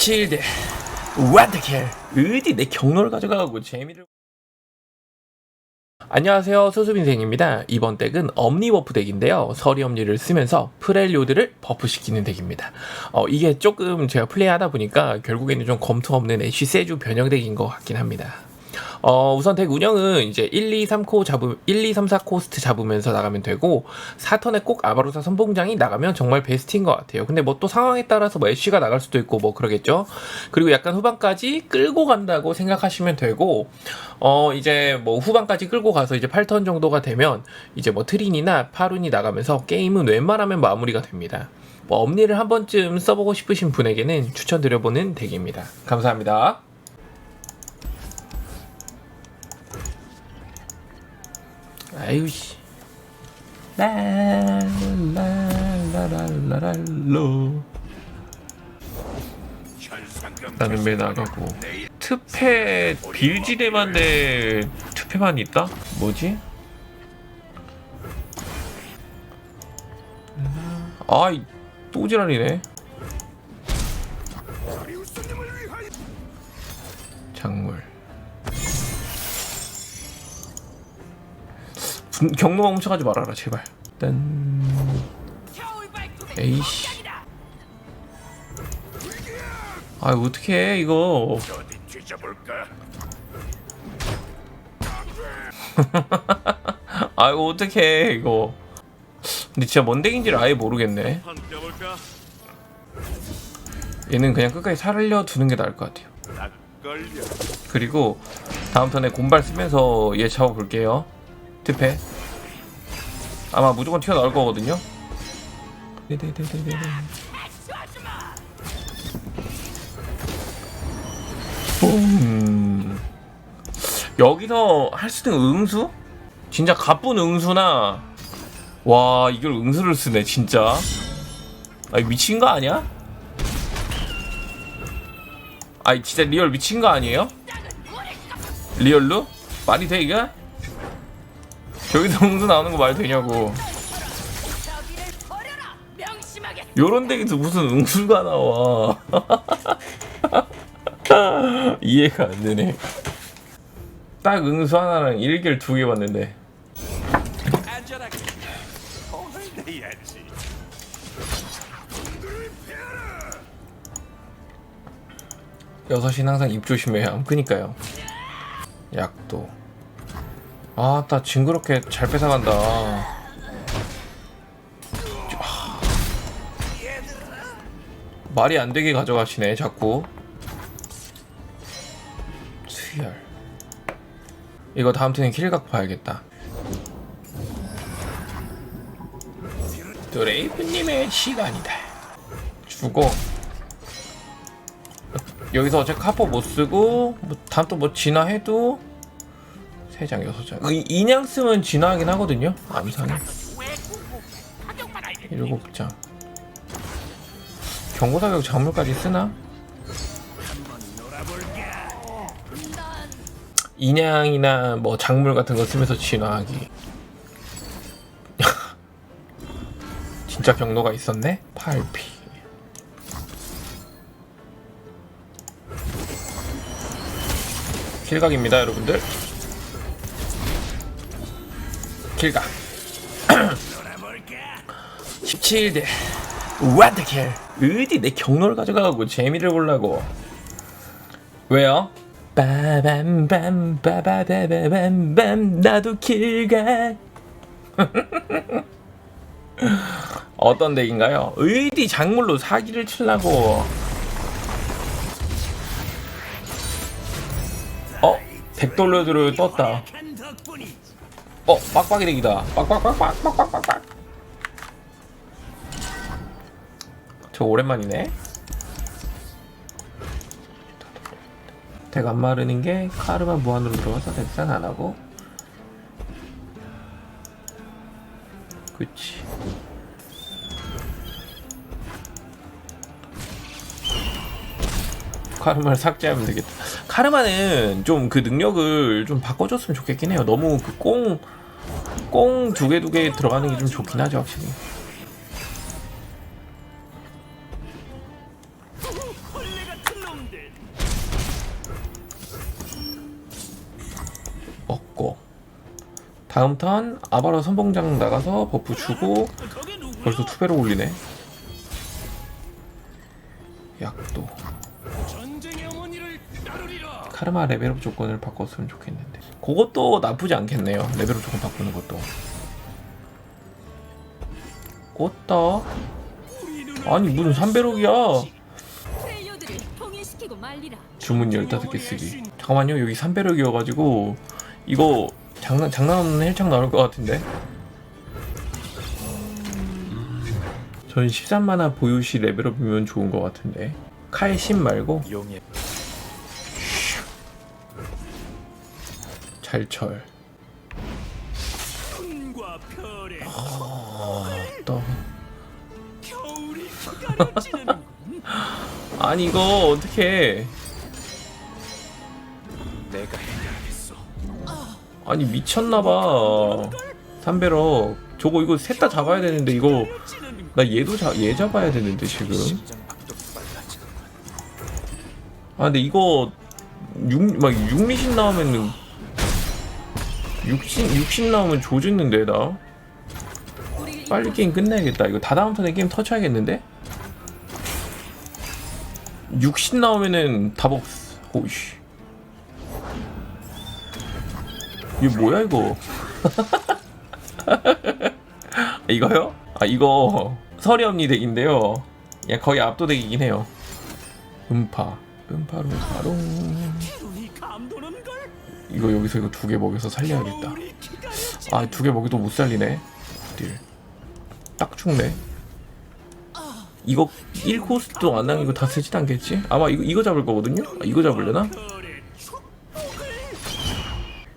17대. 완드킬 어디 내 경로를 가져가고 재미를. 안녕하세요. 수수빈생입니다. 이번 덱은 엄니버프 덱인데요. 서리 엄니를 쓰면서 프렐료드를 버프시키는 덱입니다. 어, 이게 조금 제가 플레이하다 보니까 결국에는 좀 검토 없는 애쉬 세주 변형 덱인 것 같긴 합니다 어, 우선 덱 운영은 이제 1, 2, 3코 잡으 1, 2, 3, 4 코스트 잡으면서 나가면 되고 4턴에 꼭 아바로사 선봉장이 나가면 정말 베스트인 것 같아요. 근데 뭐 또 상황에 따라서 뭐 애쉬가 나갈 수도 있고 뭐 그러겠죠. 그리고 약간 후반까지 끌고 간다고 생각하시면 되고 어 이제 뭐 후반까지 끌고 가서 이제 8턴 정도가 되면 이제 뭐 트린이나 파룬이 나가면서 게임은 웬만하면 마무리가 됩니다. 뭐 엄니를 한 번쯤 써보고 싶으신 분에게는 추천드려보는 덱입니다. 감사합니다. 아유 씨. 라라라라라로. 나는 매 나가고 특패 빌지대만데 특패만 있다? 뭐지? 아이 또 지랄이네 작물 경로가 훔쳐가지 말아라 제발 딴 에이씨 아 어떡해 이거? 아 이거 어떡해 이거 근데 진짜 뭔 덱인지를 아예 모르겠네? 얘는 그냥 끝까지 살려 두는 게 나을 것 같아요. 그리고 다음 턴에 곰발 쓰면서 얘 잡아볼게요 특패 아마 무조건 튀어나올 거거든요 네네네네네 음. 여기서 할 수 있는 응수? 진짜 가쁜 응수나 와 이걸 응수를 쓰네 진짜 아이 미친 거 아니야? 아이 진짜 리얼 미친 거 아니에요? 리얼로? 말이 돼 이게? 저기서 응수 나오는 거 말 되냐고. 요런 덱에서 무슨 응수가 나와. 이해가 안 되네. 딱 응수 하나랑 일길 두 개 봤는데. 안전하게. 통을 내야지. 여섯 시는 항상 입 조심해야 함. 그니까요. 약도 아 나 징그럽게 잘 뺏어간다. 아. 말이 안 되게 가져가시네 자꾸. 수열 이거 다음 턴에 킬각 봐야겠다. 드레이프님의 시간이다. 죽어. 여기서 어차피 카포 못 쓰고 뭐 다음 또뭐 진화해도 세장 여섯 장. 이- 인양 쓰면 진화하긴 하거든요 암산에 일곱 장. 경고 사격 작물까지 쓰나? 인양이나 뭐 작물 같은 거 쓰면서 진화하기. 진짜 경로가 있었네? 8P 킬각입니다 여러분들 킬각 17대 완드킬 어디 내 경로를 가져가고 재미를 보려고 왜요? 빠밤밤 빠바바바밤밤 나도 킬각 어떤 덱인가요? 의디 작물로 사기를 치려고 어? 백돌려드로 떴다 어, 빡빡이 렉이다. 빡빡빡빡빡빡빡. 저 오랜만이네. 덱 안 마르는 게 카르마 무한으로 들어와서 덱상 안 하고. 그치. 카르마를 삭제하면 되겠다. 카르마는 좀 그 능력을 좀 바꿔줬으면 좋겠긴 해요. 너무 그 꽁, 꽁 두 개 두 개 들어가는 게 좀 좋긴 하죠, 확실히. 먹고 다음 턴 아바로 선봉장 나가서 버프 주고 벌써 투배로 올리네 카르마 레벨업 조건을 바꿨으면 좋겠는데. 그것도 나쁘지 않겠네요. 레벨업 조건 바꾸는 것도. 꽃다? 아니 무슨 3배럭이야? 프렐리오드를 통일시키고 말리라. 주문 15개 쓰기. 잠깐만요. 여기 3배럭이어가지고 이거 장난 장난 없는 헬창 나올 것 같은데? 전 13만화 보유시 레벨업이면 좋은 것 같은데. 칼 10 말고? 용의 별의 또 가려지는 아니 이거 어떻게 내가 해결하겠어. 아니 미쳤나봐. 3배럭. 저거 이거 셋 다 잡아야 되는데 이거 나 얘도 자, 얘 잡아야 되는데 지금. 심장 박동 빨라지는 아 근데 이거 6, 막 6미신 나오면은 60, 60 나오면 조졌는데 나? 빨리 게임 끝내야겠다. 이거 다 다음 턴에 게임 터쳐야겠는데? 60 나오면은 답 없어 오이씨. 이게 뭐야 이거? 이거요? 아 이거 서리 언니 덱인데요. 야 거의 압도덱이긴 해요. 음파. 음파로 바로. 이거 여기서 이거 두 개 먹여서 살려야겠다. 아 두 개 먹여도 못 살리네 딜 딱 죽네 이거 1코스도 안 남기고 다 쓰진 않겠지? 아마 이거 이거 잡을 거거든요? 아, 이거 축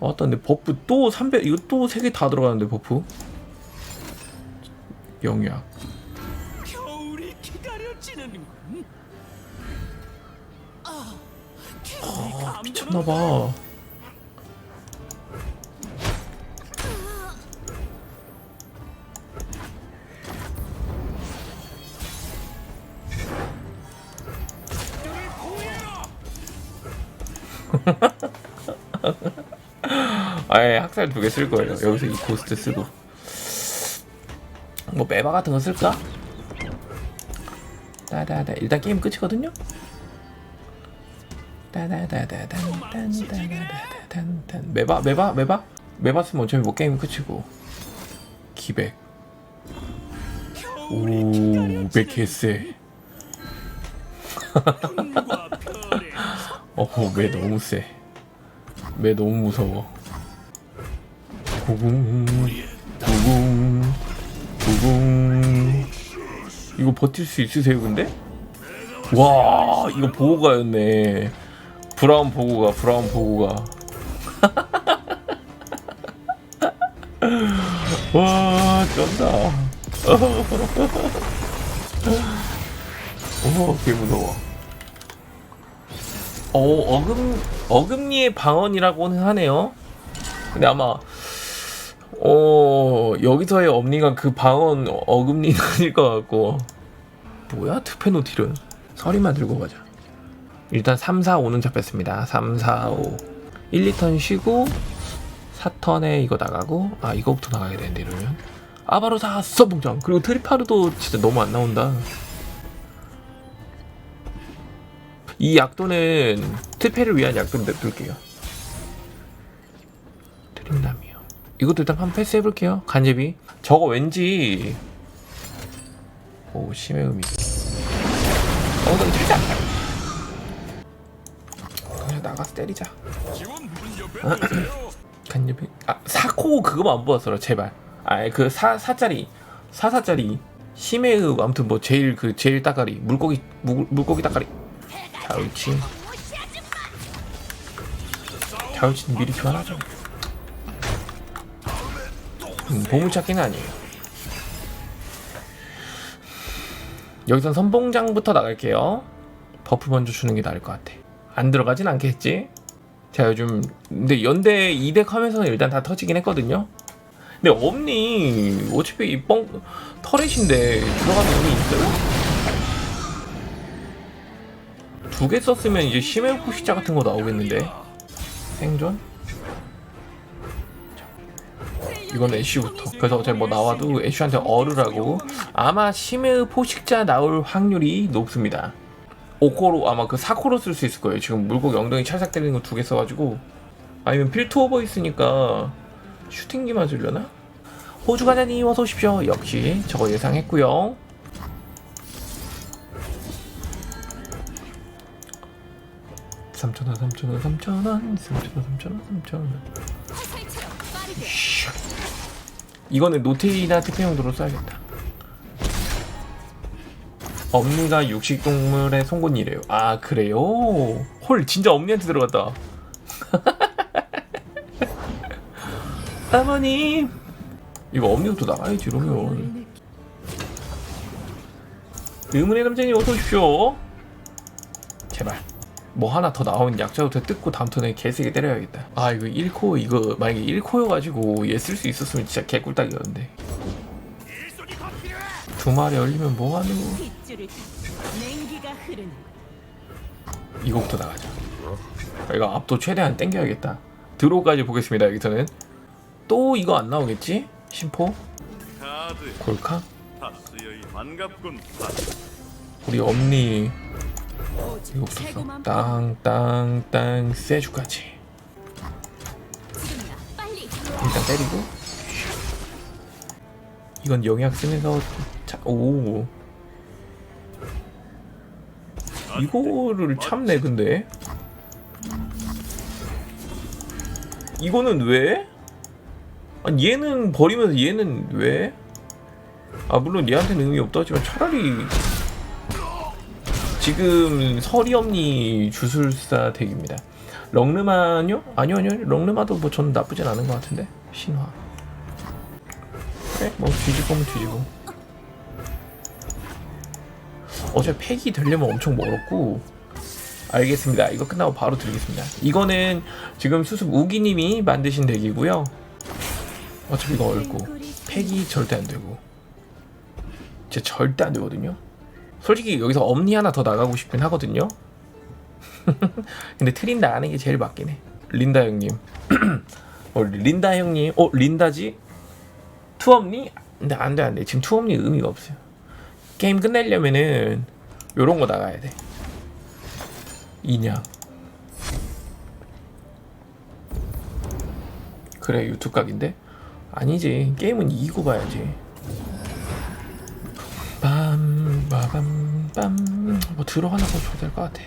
아, 맞다 근데 버프 또 300 이거 또세개다 들어가는데 버프. 아, 아 미쳤나봐 아예 학살 두 개 쓸 거예요. 여기서 이 고스트 쓰고. 뭐 메바 같은 거 쓸까? 따다다. 일단 게임 끝이거든요? 따다다다단단단단단단. 메바 메바 메바? 메바 쓰면 어차피 뭐 게임 끝이고. 기백. 오 별의 어허 매 너무 세. 매 너무 무서워. 구궁 구궁 구궁 이거 버틸 수 있으세요 근데? 와 이거 보고가였네. 브라운 보고가 브라운 보고가. 와 쩐다. 오, 개 무서워. 어, 어금, 어금니의 방언이라고는 하네요. 근데 아마, 어, 여기서의 엄니가 그 방언 어금니는 아닐 것 같고. 뭐야, 트페노틸은? 서리만 들고 가자. 일단 3, 4, 5는 잡혔습니다. 3, 4, 5. 1, 2턴 쉬고, 4턴에 이거 나가고, 아, 이거부터 나가야 되는데, 이러면. 아바로사 서봉장. 그리고 트리파르도 진짜 너무 안 나온다. 이 약도는 특패를 위한 약도를 냅둘게요. 드림남이요. 이것도 일단 한번 패스 해볼게요. 간제비. 저거 왠지 오 심해 의미. 엉덩이 살짝. 그냥 나가서 때리자. 두세요. 간제비. 아 사코 그거만 안 보았어요. 제발. 아그 사 사짜리 사사짜리 심해 의 아무튼 뭐 제일 그 제일 따가리 물고기 물, 물고기 따가리. 자울치. 자울치는 미리 교환하죠. 음, 보물찾기는 아니에요. 여기선 선봉장부터 나갈게요. 버프 먼저 주는 게 나을 것 같아. 안 들어가진 않겠지? 자 요즘 근데 연대 2덱 하면서는 일단 다 터지긴 했거든요. 근데 엄니 어차피 이뻥 터렛인데 들어가는 의미 있어요? 두 개 썼으면 이제 심해 포식자 같은 거 나오겠는데? 생존? 이건 애쉬부터. 그래서 어차피 뭐 나와도 애쉬한테 얼으라고. 아마 심해 포식자 나올 확률이 높습니다. 오코로 아마 그 사코로 쓸 수 있을 거예요. 지금 물고기 엉덩이 찰싹 때리는 거 두 개 써가지고. 아니면 필트 오버 있으니까 슈팅기 맞으려나? 호주 과자님 어서 오십시오. 역시 저거 예상했고요 삼천원 삼천원 삼천원 삼천원 삼천원 삼천원 화살처럼 빠르게. 이거는 노테이나 특패용도로 써야겠다. 엄니가 육식동물의 송곳니래요. 아 그래요? 헐 진짜 엄니한테 들어갔다. 어머님 이거 엄니부터 나가야지 이러면 의문의 남자님 어서 오십시오. 제발 뭐 하나 더 나오면 약자부터 뜯고 다음 턴에 개세게 때려야겠다. 아 이거 1코 이거 만약에 1코여가지고 얘 쓸 수 있었으면 진짜 개꿀딱이었는데. 두 마리 얼리면 뭐하노? 타. 냉기가 흐르는. 이거부터 나가자. 이거 압도 최대한 땡겨야겠다. 드로우까지 보겠습니다 여기서는. 또 이거 안 나오겠지? 심포? 골카? 우리 엄니 최고만 땅땅땅 세주까지. 일단 때리고 이건 영약 쓰면서 자, 오 이거를 참네 근데 이거는 왜? 아니 얘는 버리면서 얘는 왜? 아 물론 얘한테는 의미 없다 하지만 차라리 지금 서리엄니 주술사 덱입니다. 럭르마요? 아니요 아니요. 럭르마도 뭐 저는 나쁘진 않은 것 같은데. 신화. 그래 뭐 뒤집으면 뒤집어. 어차피 팩이 되려면 엄청 멀었고. 알겠습니다. 이거 끝나고 바로 드리겠습니다. 이거는 지금 수습 우기님이 만드신 덱이고요. 어차피 이거 어렵고. 팩이 절대 안 되고. 진짜 절대 안 되거든요 솔직히 여기서 엄니 하나 더 나가고 싶긴 하거든요 근데 트린 나가는 게 제일 맞긴 해. 린다 형님. 어, 린다 형님. 어, 린다지? 투엄니? 근데 안 돼, 안 돼. 지금 투엄니 의미가 없어요. 게임 끝내려면은 요런 거 나가야 돼. 인양. 그래, 유튜브 각인데? 아니지. 게임은 이기고 봐야지. 빰, 빠밤, 빰. 뭐 들어가나 더 줘야 될 것 같아.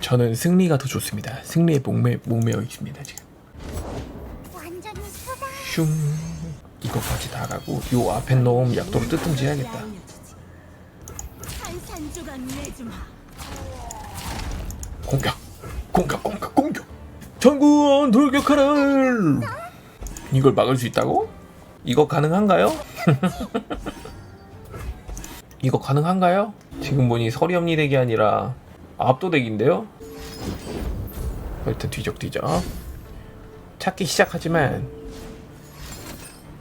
저는 승리가 더 좋습니다. 승리에 목매, 목매어 있습니다 지금. 슝 이거까지 다 가고 요 앞에 놓은 약도로 뜯든지 해야겠다. 공격, 공격, 공격, 공격. 전군 돌격하라. 이걸 막을 수 있다고? 이거 가능한가요? 이거 가능한가요? 지금 보니 서리엄니 덱이 아니라 압도 덱인데요? 일단 뒤적뒤적. 찾기 시작하지만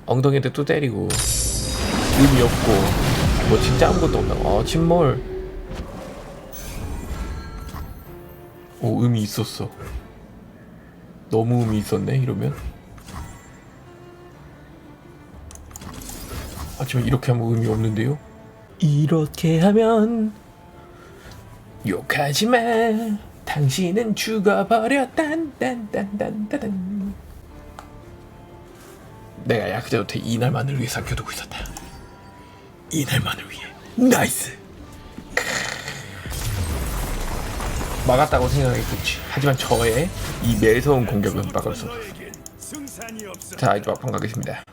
엉덩이한테 또 때리고 의미 없고 뭐 진짜 아무것도 없다 어 침몰. 오 의미 있었어. 너무 의미 있었네 이러면? 하지만 이렇게 하면 의미 없는데요 이렇게 하면 욕하지 마. 당신은 죽어버려. 딴딴딴딴딴딴 내가 야크자한테 이날만을 위해 삼켜두고 있었다. 이날만을 위해. 나이스. 막았다고 생각했겠지. 하지만 저의 이 매서운 공격은 막을 수 없어. 자 이제 막판 가겠습니다